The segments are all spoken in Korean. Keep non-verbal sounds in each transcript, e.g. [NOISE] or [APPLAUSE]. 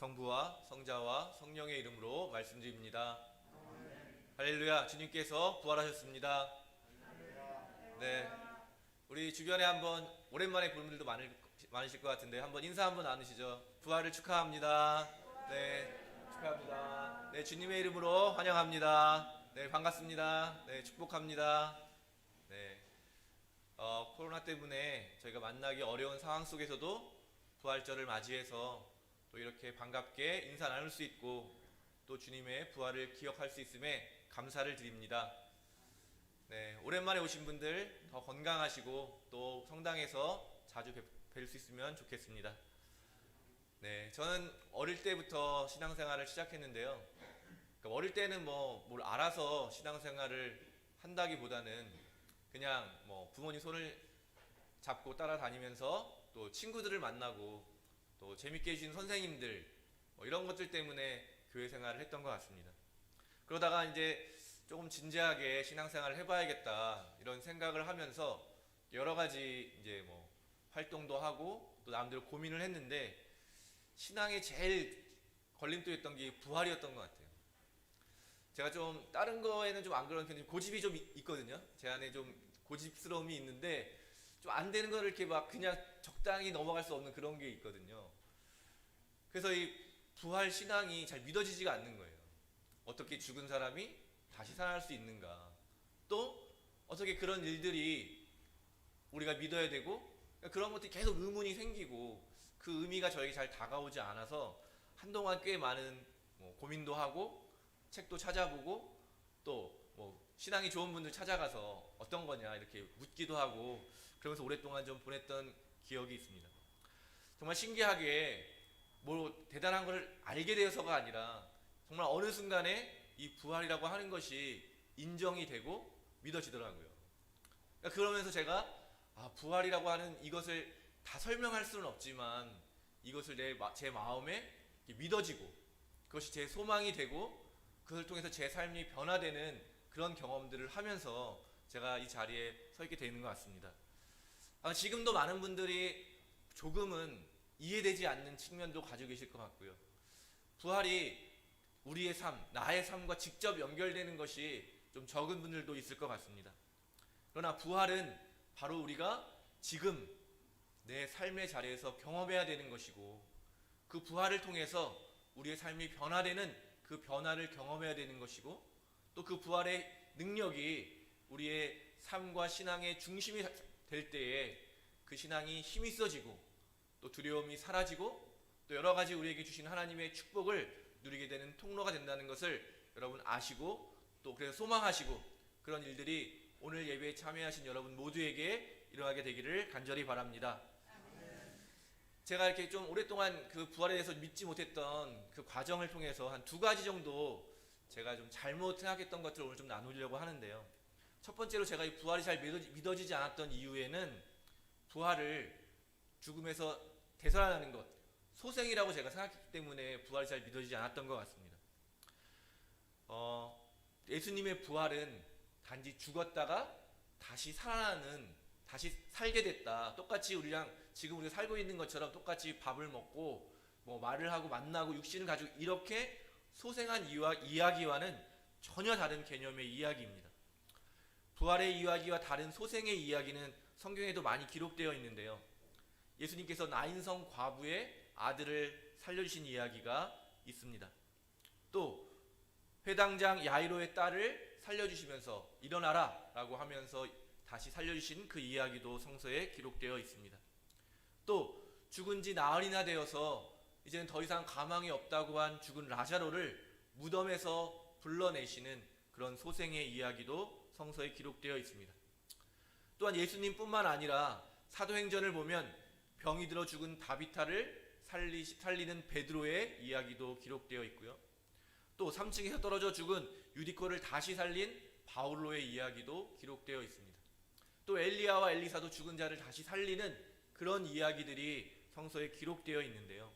성부와 성자와 성령의 이름으로 말씀드립니다. 할렐루야, 주님께서 부활하셨습니다. 네, 우리 주변에 한번 오랜만에 본 분들도 많을, 많으실 것 같은데 한번 인사 한번 나누시죠. 부활을 축하합니다. 네, 축하합니다. 네, 주님의 이름으로 환영합니다. 네, 반갑습니다. 네, 축복합니다. 네, 어, 코로나 때문에 저희가 만나기 어려운 상황 속에서도 부활절을 맞이해서 또 이렇게 반갑게 인사 나눌 수 있고 또 주님의 부활을 기억할 수 있음에 감사를 드립니다. 네, 오랜만에 오신 분들 더 건강하시고 또 성당에서 자주 뵐 수 있으면 좋겠습니다. 네, 저는 어릴 때부터 신앙생활을 시작했는데요. 그러니까 어릴 때는 뭐 뭘 알아서 신앙생활을 한다기보다는 그냥 뭐 부모님 손을 잡고 따라다니면서 또 친구들을 만나고 또 재밌게 해주신 선생님들 뭐 이런 것들 때문에 교회 생활을 했던 것 같습니다. 그러다가 이제 조금 진지하게 신앙생활을 해봐야겠다 이런 생각을 하면서 여러 가지 이제 뭐 활동도 하고 또 남들 고민을 했는데 신앙에 제일 걸림돌이었던 게 부활이었던 것 같아요. 제가 좀 다른 거에는 좀 안 그런 편이 고집이 좀 있- 있거든요. 제 안에 좀 고집스러움이 있는데 좀 안 되는 거를 이렇게 막 그냥 적당히 넘어갈 수 없는 그런 게 있거든요. 그래서 이 부활 신앙이 잘 믿어지지가 않는 거예요. 어떻게 죽은 사람이 다시 살아날 수 있는가? 또 어떻게 그런 일들이 우리가 믿어야 되고 그러니까 그런 것들이 계속 의문이 생기고 그 의미가 저에게 잘 다가오지 않아서 한동안 꽤 많은 뭐 고민도 하고 책도 찾아보고 또 뭐 신앙이 좋은 분들 찾아가서 어떤 거냐 이렇게 묻기도 하고 그러면서 오랫동안 좀 보냈던 기억이 있습니다. 정말 신기하게 뭐 대단한 걸 알게 되어서가 아니라 정말 어느 순간에 이 부활이라고 하는 것이 인정이 되고 믿어지더라고요. 그러니까 그러면서 제가 아, 부활이라고 하는 이것을 다 설명할 수는 없지만 이것을 내 제 마음에 믿어지고 그것이 제 소망이 되고 그것을 통해서 제 삶이 변화되는 그런 경험들을 하면서 제가 이 자리에 서 있게 되는 것 같습니다. 아, 지금도 많은 분들이 조금은 이해되지 않는 측면도 가지고 계실 것 같고요. 부활이 우리의 삶, 나의 삶과 직접 연결되는 것이 좀 적은 분들도 있을 것 같습니다. 그러나 부활은 바로 우리가 지금 내 삶의 자리에서 경험해야 되는 것이고 그 부활을 통해서 우리의 삶이 변화되는 그 변화를 경험해야 되는 것이고 또 그 부활의 능력이 우리의 삶과 신앙의 중심이 될 때에 그 신앙이 힘이 써지고 또 두려움이 사라지고 또 여러 가지 우리에게 주신 하나님의 축복을 누리게 되는 통로가 된다는 것을 여러분 아시고 또 그래서 소망하시고 그런 일들이 오늘 예배에 참여하신 여러분 모두에게 일어나게 되기를 간절히 바랍니다. 제가 이렇게 좀 오랫동안 그 부활에 대해서 믿지 못했던 그 과정을 통해서 한 두 가지 정도 제가 좀 잘못 생각했던 것들을 오늘 좀 나누려고 하는데요. 첫 번째로 제가 이 부활이 잘 믿어지, 믿어지 지 않았던 이유에는 부활을 죽음에서 되살아나는 것, 소생이라고 제가 생각했기 때문에 부활이 잘 믿어지지 않았던 것 같습니다. 어, 예수님의 부활은 단지 죽었다가 다시 살아나는, 다시 살게 됐다. 똑같이 우리랑 지금 우리가 살고 있는 것처럼 똑같이 밥을 먹고 뭐 말을 하고 만나고 육신을 가지고 이렇게 소생한 이야기와는 전혀 다른 개념의 이야기입니다. 부활의 이야기와 다른 소생의 이야기는 성경에도 많이 기록되어 있는데요. 예수님께서 나인성 과부의 아들을 살려주신 이야기가 있습니다. 또 회당장 야이로의 딸을 살려주시면서 일어나라 라고 하면서 다시 살려주신 그 이야기도 성서에 기록되어 있습니다. 또 죽은 지 나흘이나 되어서 이제는 더 이상 가망이 없다고 한 죽은 라자로를 무덤에서 불러내시는 그런 소생의 이야기도 성서에 기록되어 있습니다. 또한 예수님뿐만 아니라 사도행전을 보면 병이 들어 죽은 다비타를 살리, 살리는 베드로의 이야기도 기록되어 있고요. 또 3층에서 떨어져 죽은 유디코를 다시 살린 바울로의 이야기도 기록되어 있습니다. 또 엘리야와 엘리사도 죽은 자를 다시 살리는 그런 이야기들이 성서에 기록되어 있는데요.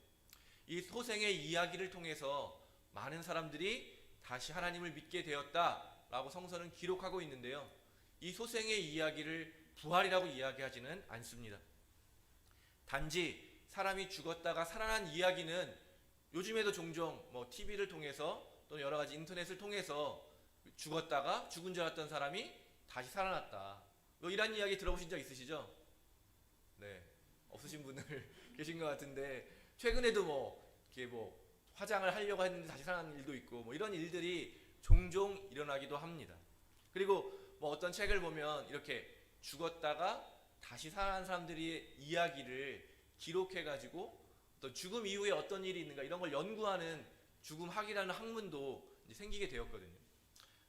이 소생의 이야기를 통해서 많은 사람들이 다시 하나님을 믿게 되었다 라고 성서는 기록하고 있는데요. 이 소생의 이야기를 부활이라고 이야기하지는 않습니다. 단지 사람이 죽었다가 살아난 이야기는 요즘에도 종종 뭐 TV를 통해서 또는 여러 가지 인터넷을 통해서 죽었다가 죽은 줄 알았던 사람이 다시 살아났다. 뭐 이런 이야기 들어보신 적 있으시죠? 네. 없으신 분들 [LAUGHS] 계신 것 같은데 최근에도 뭐 이렇게 뭐 화장을 하려고 했는데 다시 살아나는 일도 있고 뭐 이런 일들이 종종 일어나기도 합니다. 그리고 뭐 어떤 책을 보면 이렇게 죽었다가 다시 살아난 사람들의 이야기를 기록해 가지고 또 죽음 이후에 어떤 일이 있는가 이런 걸 연구하는 죽음학이라는 학문도 생기게 되었거든요.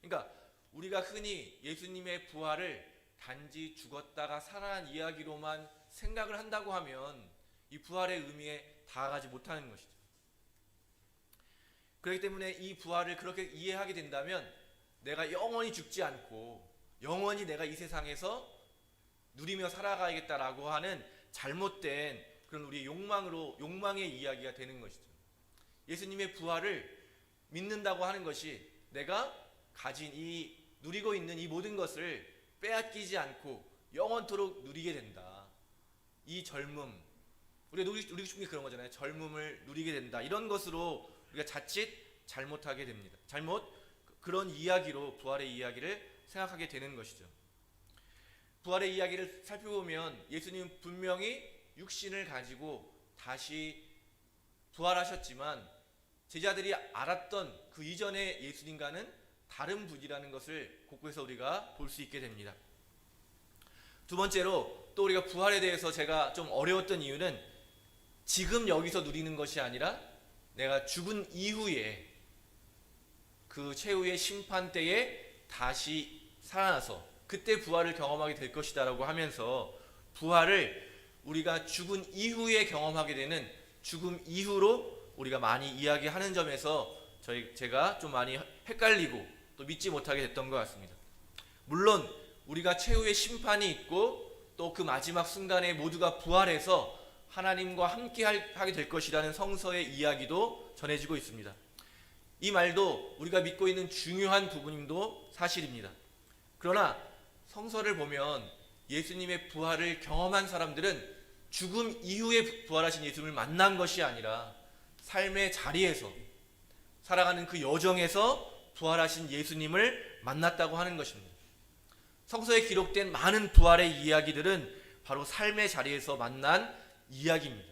그러니까 우리가 흔히 예수님의 부활을 단지 죽었다가 살아난 이야기로만 생각을 한다고 하면 이 부활의 의미에 다가가지 못하는 것이죠. 그렇기 때문에 이 부활을 그렇게 이해하게 된다면 내가 영원히 죽지 않고 영원히 내가 이 세상에서 누리며 살아가야겠다라고 하는 잘못된 그런 우리의 욕망으로 욕망의 이야기가 되는 것이죠. 예수님의 부활을 믿는다고 하는 것이 내가 가진 이 누리고 있는 이 모든 것을 빼앗기지 않고 영원토록 누리게 된다. 이 젊음 우리가 누리, 누리고 싶은 게 그런 거잖아요. 젊음을 누리게 된다. 이런 것으로 우리가 자칫 잘못하게 됩니다. 잘못 그런 이야기로 부활의 이야기를 생각하게 되는 것이죠. 부활의 이야기를 살펴보면 예수님 분명히 육신을 가지고 다시 부활하셨지만 제자들이 알았던 그 이전의 예수님과는 다른 분이라는 것을 곳곳에서 우리가 볼 수 있게 됩니다. 두 번째로 또 우리가 부활에 대해서 제가 좀 어려웠던 이유는 지금 여기서 누리는 것이 아니라 내가 죽은 이후에 그 최후의 심판 때에 다시 살아나서 그때 부활을 경험하게 될 것이다라고 하면서 부활을 우리가 죽은 이후에 경험하게 되는 죽음 이후로 우리가 많이 이야기하는 점에서 저희 제가 좀 많이 헷갈리고 또 믿지 못하게 됐던 것 같습니다. 물론 우리가 최후의 심판이 있고 또 그 마지막 순간에 모두가 부활해서 하나님과 함께 하게 될 것이라는 성서의 이야기도 전해지고 있습니다. 이 말도 우리가 믿고 있는 중요한 부분임도 사실입니다. 그러나 성서를 보면 예수님의 부활을 경험한 사람들은 죽음 이후에 부활하신 예수님을 만난 것이 아니라 삶의 자리에서 살아가는 그 여정에서 부활하신 예수님을 만났다고 하는 것입니다. 성서에 기록된 많은 부활의 이야기들은 바로 삶의 자리에서 만난 이야기입니다.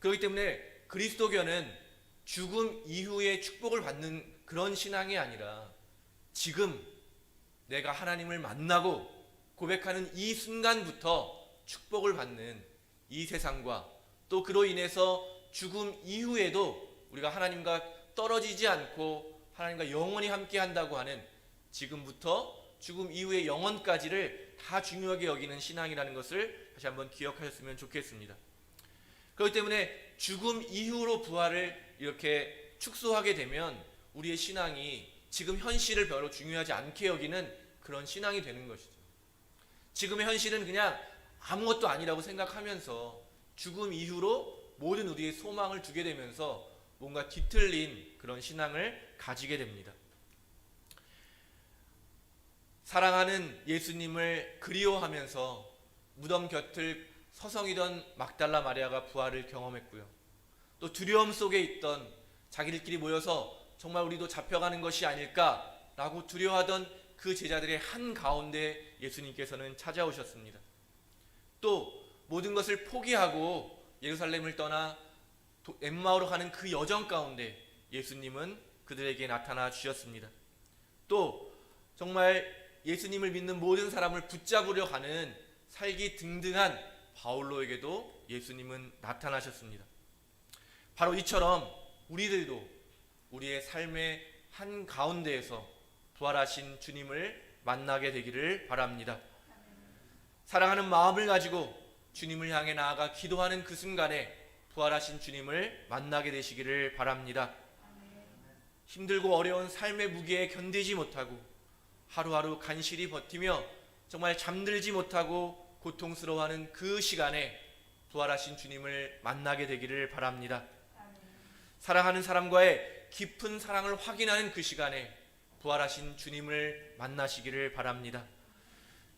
그렇기 때문에 그리스도교는 죽음 이후에 축복을 받는 그런 신앙이 아니라 지금 내가 하나님을 만나고 고백하는 이 순간부터 축복을 받는 이 세상과 또 그로 인해서 죽음 이후에도 우리가 하나님과 떨어지지 않고 하나님과 영원히 함께 한다고 하는 지금부터 죽음 이후의 영원까지를 다 중요하게 여기는 신앙이라는 것을 다시 한번 기억하셨으면 좋겠습니다. 그렇기 때문에 죽음 이후로 부활을 이렇게 축소하게 되면 우리의 신앙이 지금 현실을 별로 중요하지 않게 여기는 그런 신앙이 되는 것이죠. 지금의 현실은 그냥 아무것도 아니라고 생각하면서 죽음 이후로 모든 우리의 소망을 두게 되면서 뭔가 뒤틀린 그런 신앙을 가지게 됩니다. 사랑하는 예수님을 그리워하면서 무덤 곁을 서성이던 막달라 마리아가 부활을 경험했고요. 또 두려움 속에 있던 자기들끼리 모여서 정말 우리도 잡혀가는 것이 아닐까라고 두려워하던 그 제자들의 한 가운데 예수님께서는 찾아오셨습니다. 또 모든 것을 포기하고 예루살렘을 떠나 엠마오로 가는 그 여정 가운데 예수님은 그들에게 나타나 주셨습니다. 또 정말 예수님을 믿는 모든 사람을 붙잡으려 가는 살기 등등한 바울로에게도 예수님은 나타나셨습니다. 바로 이처럼 우리들도 우리의 삶의 한 가운데에서 부활하신 주님을 만나게 되기를 바랍니다. 사랑하는 마음을 가지고 주님을 향해 나아가 기도하는 그 순간에 부활하신 주님을 만나게 되시기를 바랍니다. 힘들고 어려운 삶의 무게에 견디지 못하고 하루하루 간신히 버티며 정말 잠들지 못하고 고통스러워하는 그 시간에 부활하신 주님을 만나게 되기를 바랍니다. 사랑하는 사람과의 깊은 사랑을 확인하는 그 시간에 부활하신 주님을 만나시기를 바랍니다.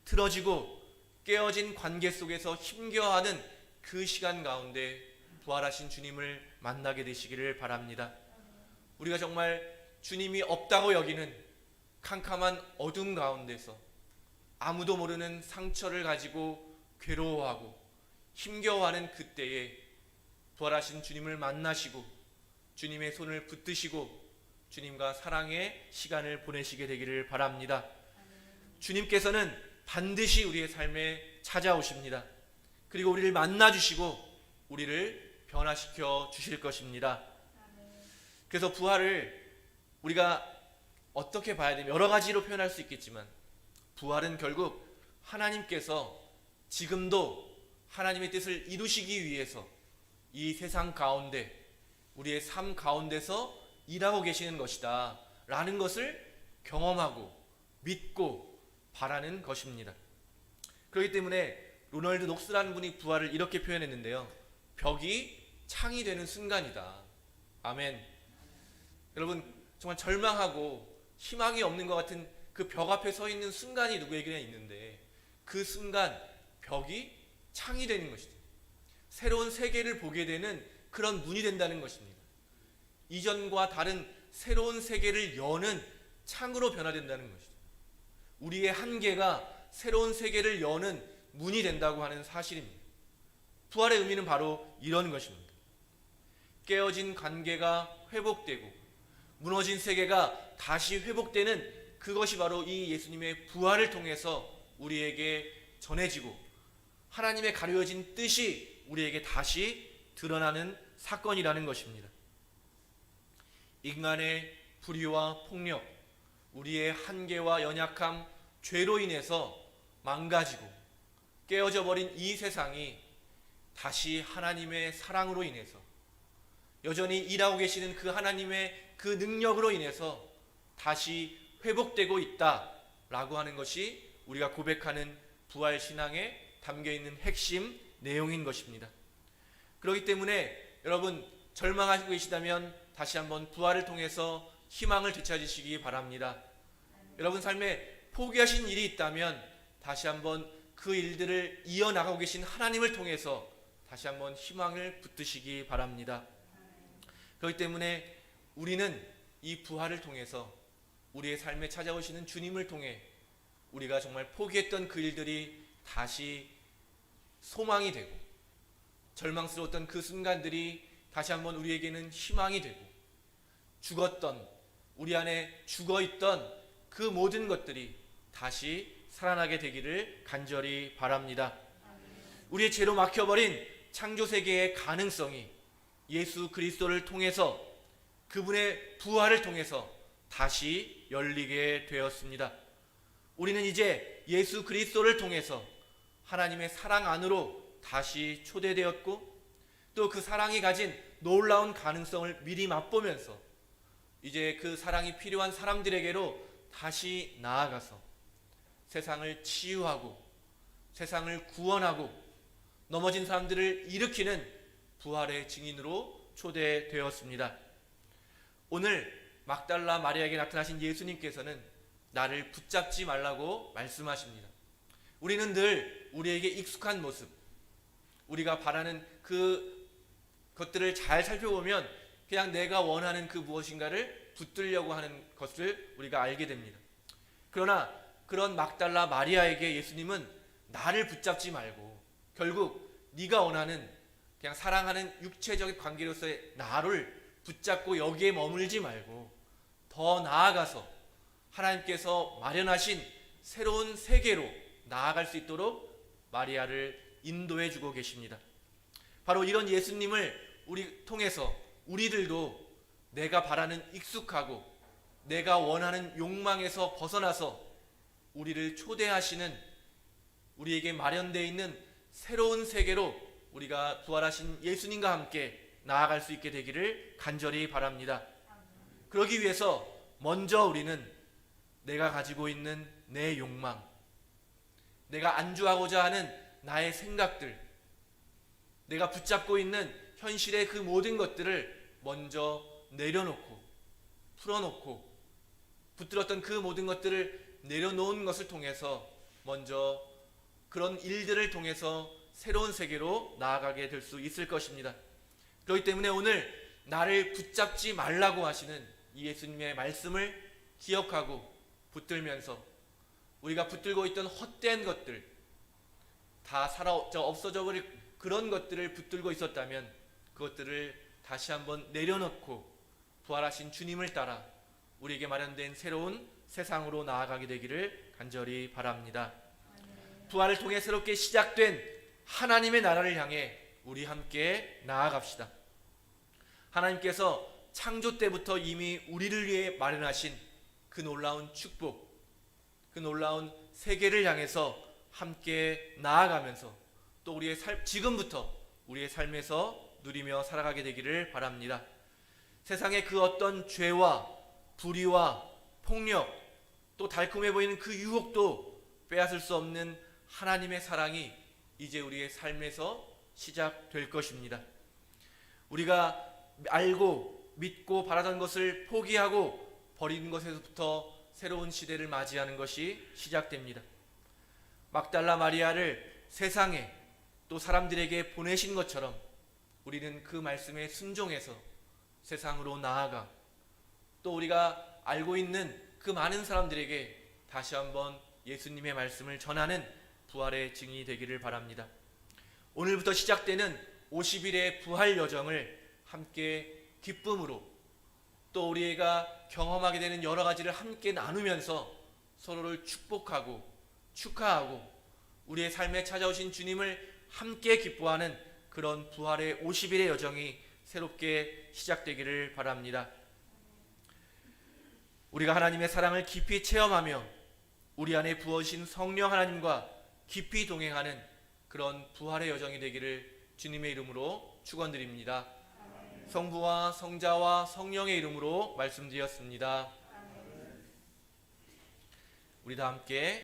틀어지고 깨어진 관계 속에서 힘겨워하는 그 시간 가운데 부활하신 주님을 만나게 되시기를 바랍니다. 우리가 정말 주님이 없다고 여기는 캄캄한 어둠 가운데서 아무도 모르는 상처를 가지고 괴로워하고 힘겨워하는 그때에 부활하신 주님을 만나시고 주님의 손을 붙드시고 주님과 사랑의 시간을 보내시게 되기를 바랍니다. 주님께서는 반드시 우리의 삶에 찾아오십니다. 그리고 우리를 만나 주시고 우리를 변화시켜 주실 것입니다. 그래서 부활을 우리가 어떻게 봐야 되면 여러 가지로 표현할 수 있겠지만 부활은 결국 하나님께서 지금도 하나님의 뜻을 이루시기 위해서 이 세상 가운데 우리의 삶 가운데서 일하고 계시는 것이다 라는 것을 경험하고 믿고 바라는 것입니다. 그렇기 때문에 로널드 녹스라는 분이 부활을 이렇게 표현했는데요. 벽이 창이 되는 순간이다. 아멘. 여러분 정말 절망하고 희망이 없는 것 같은 그 벽 앞에 서 있는 순간이 누구에게나 있는데 그 순간 벽이 창이 되는 것이다. 새로운 세계를 보게 되는 그런 문이 된다는 것입니다. 이전과 다른 새로운 세계를 여는 창으로 변화된다는 것이죠. 우리의 한계가 새로운 세계를 여는 문이 된다고 하는 사실입니다. 부활의 의미는 바로 이런 것입니다. 깨어진 관계가 회복되고 무너진 세계가 다시 회복되는 그것이 바로 이 예수님의 부활을 통해서 우리에게 전해지고 하나님의 가려진 뜻이 우리에게 다시 드러나는 사건이라는 것입니다. 인간의 불의와 폭력, 우리의 한계와 연약함, 죄로 인해서 망가지고 깨어져 버린 이 세상이 다시 하나님의 사랑으로 인해서 여전히 일하고 계시는 그 하나님의 그 능력으로 인해서 다시 회복되고 있다라고 하는 것이 우리가 고백하는 부활 신앙에 담겨 있는 핵심 내용인 것입니다. 그렇기 때문에 여러분 절망하고 계시다면 다시 한번 부활을 통해서 희망을 되찾으시기 바랍니다. 여러분 삶에 포기하신 일이 있다면 다시 한번 그 일들을 이어나가고 계신 하나님을 통해서 다시 한번 희망을 붙드시기 바랍니다. 그렇기 때문에 우리는 이 부활을 통해서 우리의 삶에 찾아오시는 주님을 통해 우리가 정말 포기했던 그 일들이 다시 소망이 되고 절망스러웠던 그 순간들이 다시 한번 우리에게는 희망이 되고 죽었던 우리 안에 죽어 있던 그 모든 것들이 다시 살아나게 되기를 간절히 바랍니다. 우리의 죄로 막혀버린 창조 세계의 가능성이 예수 그리스도를 통해서 그분의 부활을 통해서 다시 열리게 되었습니다. 우리는 이제 예수 그리스도를 통해서 하나님의 사랑 안으로 다시 초대되었고 또 그 사랑이 가진 놀라운 가능성을 미리 맛보면서 이제 그 사랑이 필요한 사람들에게로 다시 나아가서 세상을 치유하고 세상을 구원하고 넘어진 사람들을 일으키는 부활의 증인으로 초대되었습니다. 오늘 막달라 마리아에게 나타나신 예수님께서는 나를 붙잡지 말라고 말씀하십니다. 우리는 늘 우리에게 익숙한 모습, 우리가 바라는 그 것들을 잘 살펴보면 그냥 내가 원하는 그 무엇인가를 붙들려고 하는 것을 우리가 알게 됩니다. 그러나 그런 막달라 마리아에게 예수님은 나를 붙잡지 말고 결국 네가 원하는 그냥 사랑하는 육체적인 관계로서의 나를 붙잡고 여기에 머물지 말고 더 나아가서 하나님께서 마련하신 새로운 세계로 나아갈 수 있도록 마리아를 인도해 주고 계십니다. 바로 이런 예수님을 우리 통해서 우리들도 내가 바라는 익숙하고 내가 원하는 욕망에서 벗어나서 우리를 초대하시는 우리에게 마련되어 있는 새로운 세계로 우리가 부활하신 예수님과 함께 나아갈 수 있게 되기를 간절히 바랍니다. 그러기 위해서 먼저 우리는 내가 가지고 있는 내 욕망, 내가 안주하고자 하는 나의 생각들, 내가 붙잡고 있는 현실의 그 모든 것들을 먼저 내려놓고 풀어놓고 붙들었던 그 모든 것들을 내려놓은 것을 통해서 먼저 그런 일들을 통해서 새로운 세계로 나아가게 될 수 있을 것입니다. 그렇기 때문에 오늘 나를 붙잡지 말라고 하시는 이 예수님의 말씀을 기억하고 붙들면서 우리가 붙들고 있던 헛된 것들 다 사라져 없어져 버릴 그런 것들을 붙들고 있었다면 그것들을 다시 한번 내려놓고 부활하신 주님을 따라 우리에게 마련된 새로운 세상으로 나아가게 되기를 간절히 바랍니다. 부활을 통해 새롭게 시작된 하나님의 나라를 향해 우리 함께 나아갑시다. 하나님께서 창조 때부터 이미 우리를 위해 마련하신 그 놀라운 축복, 그 놀라운 세계를 향해서 함께 나아가면서 또 우리의 삶 지금부터 우리의 삶에서 누리며 살아가게 되기를 바랍니다. 세상의 그 어떤 죄와 불의와 폭력 또 달콤해 보이는 그 유혹도 빼앗을 수 없는 하나님의 사랑이 이제 우리의 삶에서 시작될 것입니다. 우리가 알고 믿고 바라던 것을 포기하고 버리는 것에서부터 새로운 시대를 맞이하는 것이 시작됩니다. 막달라 마리아를 세상에 또 사람들에게 보내신 것처럼 우리는 그 말씀에 순종해서 세상으로 나아가 또 우리가 알고 있는 그 많은 사람들에게 다시 한번 예수님의 말씀을 전하는 부활의 증인이 되기를 바랍니다. 오늘부터 시작되는 50일의 부활 여정을 함께 기쁨으로 또 우리가 경험하게 되는 여러 가지를 함께 나누면서 서로를 축복하고 축하하고 우리의 삶에 찾아오신 주님을 함께 기뻐하는 그런 부활의 50일의 여정이 새롭게 시작되기를 바랍니다. 우리가 하나님의 사랑을 깊이 체험하며 우리 안에 부어신 성령 하나님과 깊이 동행하는 그런 부활의 여정이 되기를 주님의 이름으로 축원드립니다. 성부와 성자와 성령의 이름으로 말씀드렸습니다. 우리 다 함께